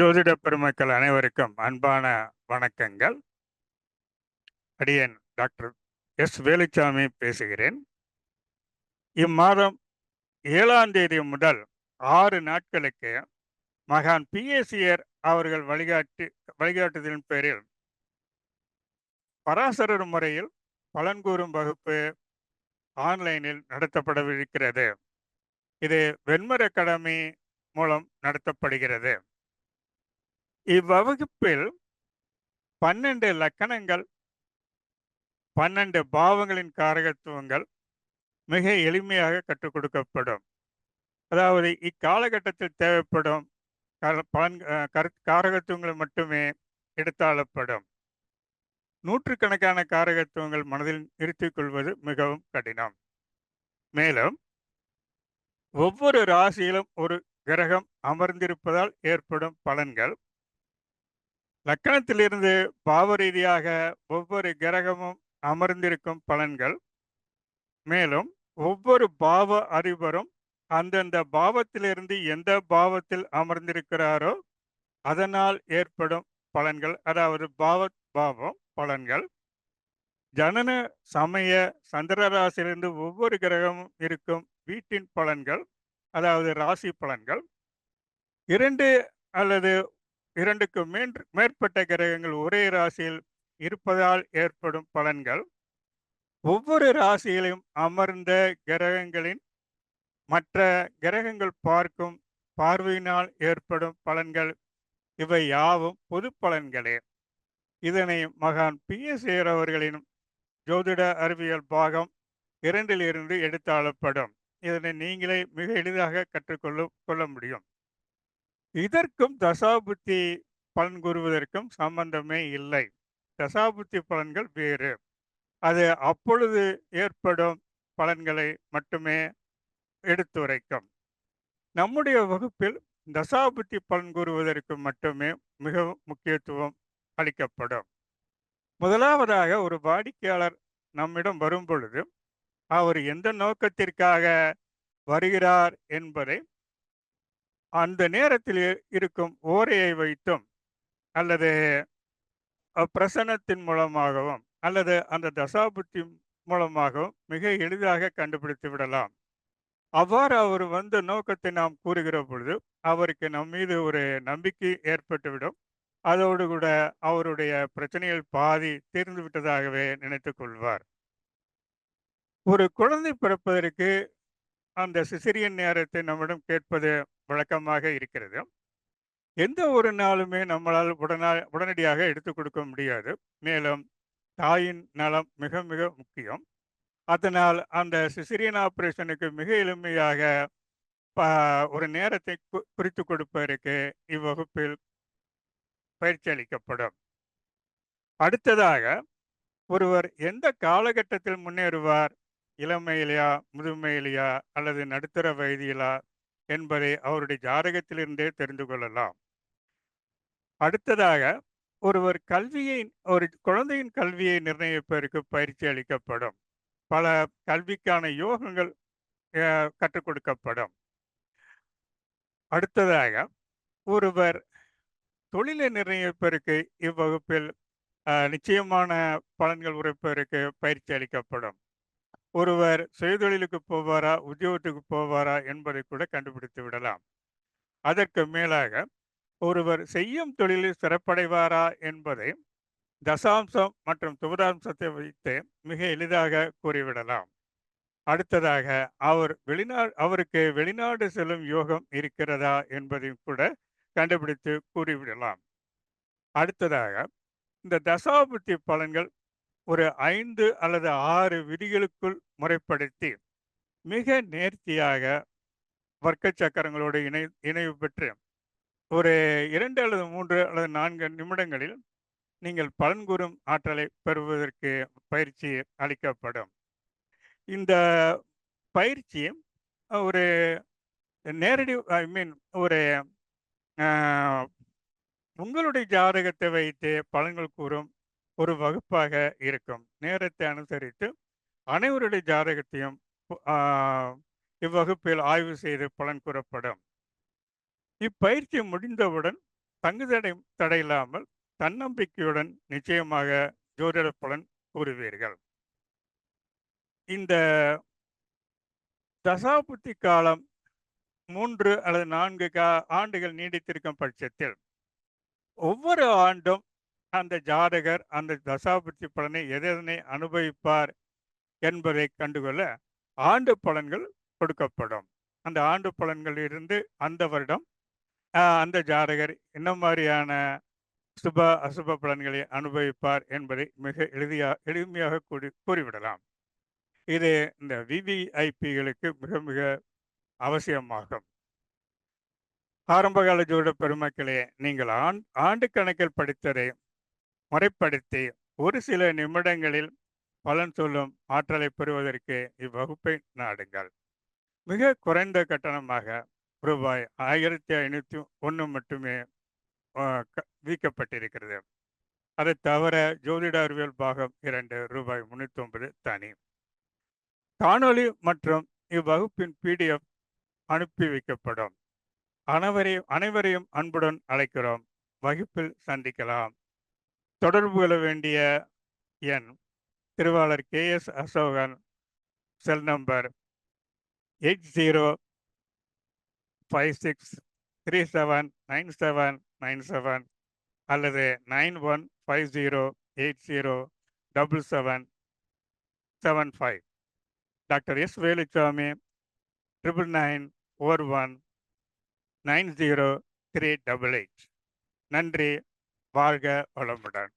ஜோதிட பெருமக்கள் அனைவருக்கும் அன்பான வணக்கங்கள். அடியேன் டாக்டர் எஸ். வேலுச்சாமி பேசுகிறேன். இம்மாதம் ஏழாம் தேதி முதல் ஆறு நாட்களுக்கு மகான் பிஎஸ்சியர் அவர்கள் வழிகாட்டி வழிகாட்டுதலின் பேரில் பராசரர் முறையில் பலன் கூறும் வகுப்பு ஆன்லைனில் நடத்தப்படவிருக்கிறது. இது வெண்மர அகாடமி மூலம் நடத்தப்படுகிறது. இவ்வகுப்பில் பன்னெண்டு லக்கணங்கள் பன்னெண்டு பாவங்களின் காரகத்துவங்கள் மிக எளிமையாக கற்றுக் கொடுக்கப்படும். அதாவது இக்காலகட்டத்தில் தேவைப்படும் பலன் கரு- காரகத்துவங்கள் மட்டுமே எடுத்தாளப்படும். நூற்றுக்கணக்கான காரகத்துவங்கள் மனதில் நிறுத்திக் கொள்வது மிகவும் கடினம். மேலும் ஒவ்வொரு ராசியிலும் ஒரு கிரகம் அமர்ந்திருப்பதால் ஏற்படும் பலன்கள் லக்கணத்திலிருந்து பாவ ரீதியாக ஒவ்வொரு கிரகமும் அமர்ந்திருக்கும் பலன்கள். மேலும் ஒவ்வொரு பாவ அறிவரும் அந்தந்த பாவத்திலிருந்து எந்த பாவத்தில் அமர்ந்திருக்கிறாரோ அதனால் ஏற்படும் பலன்கள் அதாவது பாவ பாவம் பலன்கள். ஜனன சமய சந்திர ராசியிலிருந்து ஒவ்வொரு கிரகமும் இருக்கும் வீட்டின் பலன்கள் அதாவது ராசி பலன்கள். இரண்டு அல்லது இரண்டுக்கு மீண்டும் மேற்பட்ட கிரகங்கள் ஒரே ராசியில் இருப்பதால் ஏற்படும் பலன்கள். ஒவ்வொரு ராசியிலும் அமர்ந்த கிரகங்களின் மற்ற கிரகங்கள் பார்க்கும் பார்வையினால் ஏற்படும் பலன்கள் இவை யாவும் பொது பலன்களே. இதனை மகான் பி. எஸ். அவர்களின் ஜோதிட அறிவியல் பாகம் இரண்டிலிருந்து எடுத்தாளப்படும். இதனை நீங்களே மிக எளிதாக கற்றுக்கொள்ள கொள்ள முடியும். இதற்கும் தசாபுத்தி பலன் கூறுவதற்கும் சம்பந்தமே இல்லை. தசாபுத்தி பலன்கள் வேறு. அது அப்பொழுது ஏற்படும் பலன்களை மட்டுமே எடுத்துரைக்கும் நம்முடைய வகுப்பில் தசாபுத்தி பலன் கூறுவதற்கு மட்டுமே மிகவும் முக்கியத்துவம் அளிக்கப்படும். முதலாவதாக ஒரு வாடிக்கையாளர் நம்மிடம் வரும் பொழுது அவர் எந்த நோக்கத்திற்காக வருகிறார் என்பதை அந்த நேரத்தில் இருக்கும் ஓரையை வைத்தும் அல்லது பிரசனத்தின் பிரசன்னத்தின் மூலமாகவும் அல்லது அந்த தசாபுத்தி மூலமாகவும் மிக எளிதாக கண்டுபிடித்து விடலாம். அவ்வாறு அவர் வந்த நோக்கத்தை நாம் கூறுகிற பொழுது அவருக்கு நம் மீது ஒரு நம்பிக்கை ஏற்பட்டுவிடும். அதோடு கூட அவருடைய பிரச்சனைகள் பாதி தீர்ந்து விட்டதாகவே நினைத்து கொள்வார். ஒரு குழந்தை பிறப்பதற்கு அந்த சிசிரியன் நேரத்தை நம்மிடம் கேட்பது வழக்கமாக இருக்கிறது. எந்த ஒரு நாளுமே நம்மளால் உடனா உடனடியாக எடுத்துக் கொடுக்க முடியாது. மேலும் தாயின் நலம் மிக மிக முக்கியம். அதனால் அந்த சிசிரியன் ஆபரேஷனுக்கு மிக எளிமையாக ப- ஒரு நேரத்தை கு- குறித்து கொடுப்பதற்கு இவ்வகுப்பில் பயிற்சி அளிக்கப்படும். அடுத்ததாக ஒருவர் எந்த காலகட்டத்தில் முன்னேறுவார்? இளமையிலையா முதுமையிலையா அல்லது நடுத்தர வயதிலா என்பதை அவருடைய ஜாதகத்திலிருந்தே தெரிந்து கொள்ளலாம். அடுத்ததாக ஒருவர் கல்வியை ஒரு குழந்தையின் கல்வியை நிர்ணயிப்பதற்கு பயிற்சி அளிக்கப்படும். பல கல்விக்கான யோகங்கள் அஹ், கற்றுக் கொடுக்கப்படும். அடுத்ததாக ஒருவர் தொழிலை நிர்ணயிப்பதற்கு இவ்வகுப்பில் அஹ், நிச்சயமான பலன்கள் உரைப்பதற்கு பயிற்சி அளிக்கப்படும். ஒருவர் சுயதொழிலுக்கு போவாரா உத்தியோகத்துக்கு போவாரா என்பதை கூட கண்டுபிடித்து விடலாம். அதற்கு மேலாக ஒருவர் செய்யும் தொழிலில் சிறப்படைவாரா என்பதை தசாம்சம் மற்றும் துபதாம்சத்தை வைத்து மிக எளிதாக கூறிவிடலாம். அடுத்ததாக அவர் வெளிநாடு அவருக்கு வெளிநாடு செல்லும் யோகம் இருக்கிறதா என்பதையும் கூட கண்டுபிடித்து கூறிவிடலாம். அடுத்ததாக இந்த தசாபுத்தி பலன்கள் ஒரு ஐந்து அல்லது ஆறு விதிகளுக்குள் முறைப்படுத்தி மிக நேர்த்தியாக வர்க்க சக்கரங்களோடு இணை இணைவு பெற்று ஒரு இரண்டு அல்லது மூன்று அல்லது நான்கு நிமிடங்களில் நீங்கள் பலன் கூறும் ஆற்றலை பெறுவதற்கு பயிற்சி அளிக்கப்படும். இந்த பயிற்சி ஒரு நேரடி ஐ மீன் ஒரு உங்களுடைய ஜாதகத்தை வைத்து பலன்கள் கூறும் ஒரு வகுப்பாக இருக்கும். நேரத்தை அனுசரித்து அனைவருடைய ஜாதகத்தையும் இவ்வகுப்பில் ஆய்வு செய்து பலன் கூறப்படும். இப்பயிற்சி முடிந்தவுடன் தங்கு தடை தடையில்லாமல் தன்னம்பிக்கையுடன் நிச்சயமாக ஜோதிட பலன் கூறுவீர்கள். இந்த தசாபுத்தி காலம் மூன்று அல்லது நான்கு கா ஆண்டுகள் நீடித்திருக்கும் பட்சத்தில் ஒவ்வொரு ஆண்டும் அந்த ஜாதகர் அந்த தசாபுத்தி பலனை எதனை அனுபவிப்பார் என்பதை கண்டுகொள்ள ஆண்டு பலன்கள் கொடுக்கப்படும். அந்த ஆண்டு பலன்கள் இருந்து அந்த வருடம் அந்த ஜாதகர் என்ன மாதிரியான சுப அசுப பலன்களை அனுபவிப்பார் என்பதை மிக எளிதியா எளிமையாக கூறி கூறிவிடலாம். இது இந்த விவிஐபிகளுக்கு மிக மிக அவசியமாகும். ஆரம்பகால ஜோட பெருமக்களே நீங்கள் ஆண் ஆண்டு கணக்கில் படித்ததை முறைப்படுத்தி ஒரு சில நிமிடங்களில் பலன் சொல்லும் ஆற்றலை பெறுவதற்கு இவ்வகுப்பை நாடுங்கள். மிக குறைந்த கட்டணமாக ரூபாய் ஆயிரத்தி ஐநூற்றி ஒன்று மட்டுமே ஆ, அதை தவிர ஜோதிட அறிவியல் பாகம் இரண்டு ரூபாய் முன்னூற்றி ஒன்பது தனி. காணொலி மற்றும் இவ்வகுப்பின் பிடிஎஃப் அனுப்பி வைக்கப்படும். அனைவரையும் அனைவரையும் அன்புடன் அழைக்கிறோம். வகுப்பில் சந்திக்கலாம். தொடர்பு கொள்ள வேண்டிய எண் திருவாளர் K S Asokan cell number eight zero five six three seven nine seven nine seven அல்லது nine one five zero eight zero double seven seven five doctor S Veluchamy triple nine four one nine zero three double eight நன்றி. வாழ்க வளமுடன்.